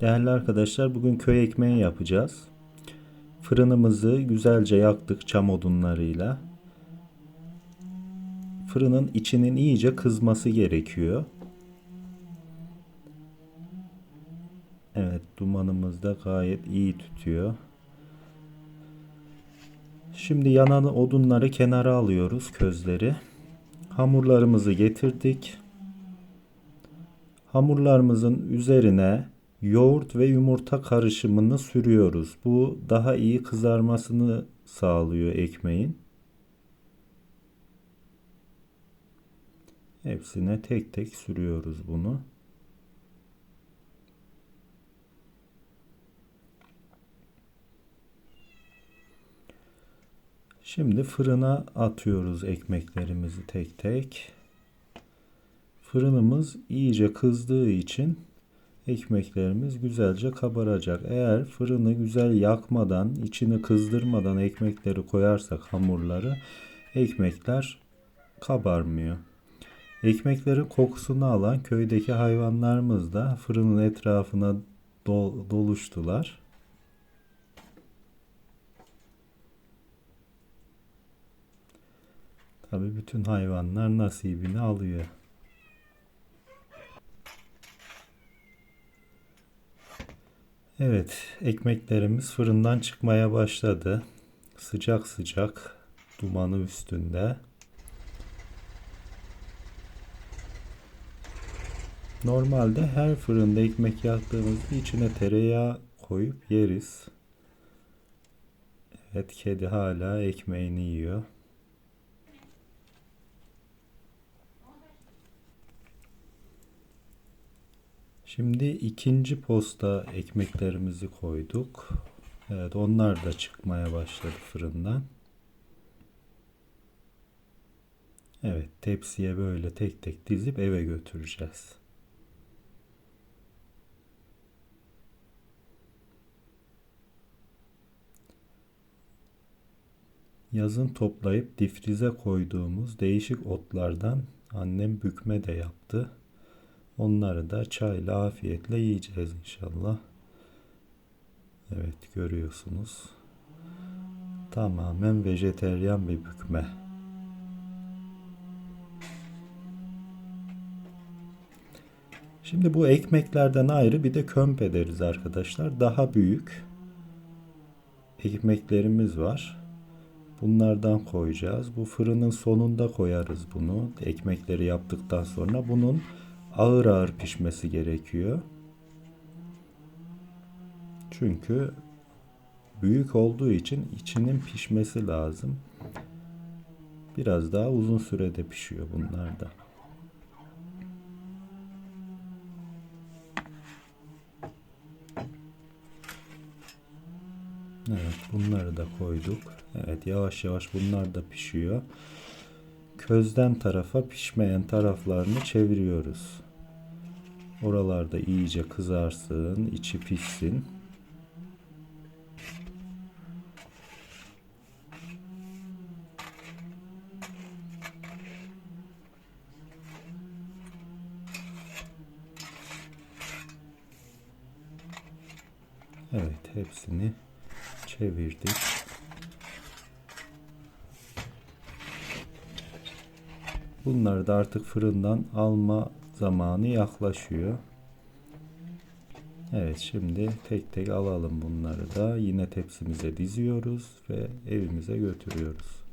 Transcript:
Değerli arkadaşlar bugün köy ekmeği yapacağız. Fırınımızı güzelce yaktık çam odunlarıyla. Fırının içinin iyice kızması gerekiyor. Evet dumanımız da gayet iyi tutuyor. Şimdi yanan odunları kenara alıyoruz közleri. Hamurlarımızı getirdik. Hamurlarımızın üzerine yoğurt ve yumurta karışımını sürüyoruz. Bu daha iyi kızarmasını sağlıyor ekmeğin. Hepsine tek tek sürüyoruz bunu. Şimdi fırına atıyoruz ekmeklerimizi tek tek. Fırınımız iyice kızdığı için ekmeklerimiz güzelce kabaracak. Eğer fırını güzel yakmadan, içini kızdırmadan ekmekleri koyarsak hamurları ekmekler kabarmıyor. Ekmeklerin kokusunu alan köydeki hayvanlarımız da fırının etrafına do- doluştular. Tabii bütün hayvanlar nasibini alıyor. Evet, ekmeklerimiz fırından çıkmaya başladı. Sıcak sıcak dumanı üstünde. Normalde her fırında ekmek yaktığımızda içine tereyağı koyup yeriz. Evet, kedi hala ekmeğini yiyor. Şimdi ikinci posta ekmeklerimizi koyduk. Evet onlar da çıkmaya başladı fırından. Evet tepsiye böyle tek tek dizip eve götüreceğiz. Yazın toplayıp difrize koyduğumuz değişik otlardan annem bükme de yaptı. Onları da çayla afiyetle yiyeceğiz inşallah. Evet görüyorsunuz. Tamamen vejeteryan bir bükme. Şimdi bu ekmeklerden ayrı bir de kömp ederiz arkadaşlar. Daha büyük ekmeklerimiz var. Bunlardan koyacağız. Bu fırının sonunda koyarız bunu. Ekmekleri yaptıktan sonra bunun ağır ağır pişmesi gerekiyor. Çünkü büyük olduğu için içinin pişmesi lazım. Biraz daha uzun sürede pişiyor bunlar da. Evet bunları da koyduk. Evet yavaş yavaş bunlar da pişiyor. Közden tarafa pişmeyen taraflarını çeviriyoruz. Oralarda iyice kızarsın, içi pişsin. Evet, hepsini çevirdik. Bunları da artık fırından alma zamanı yaklaşıyor. Evet şimdi tek tek alalım bunları da yine tepsimize diziyoruz ve evimize götürüyoruz.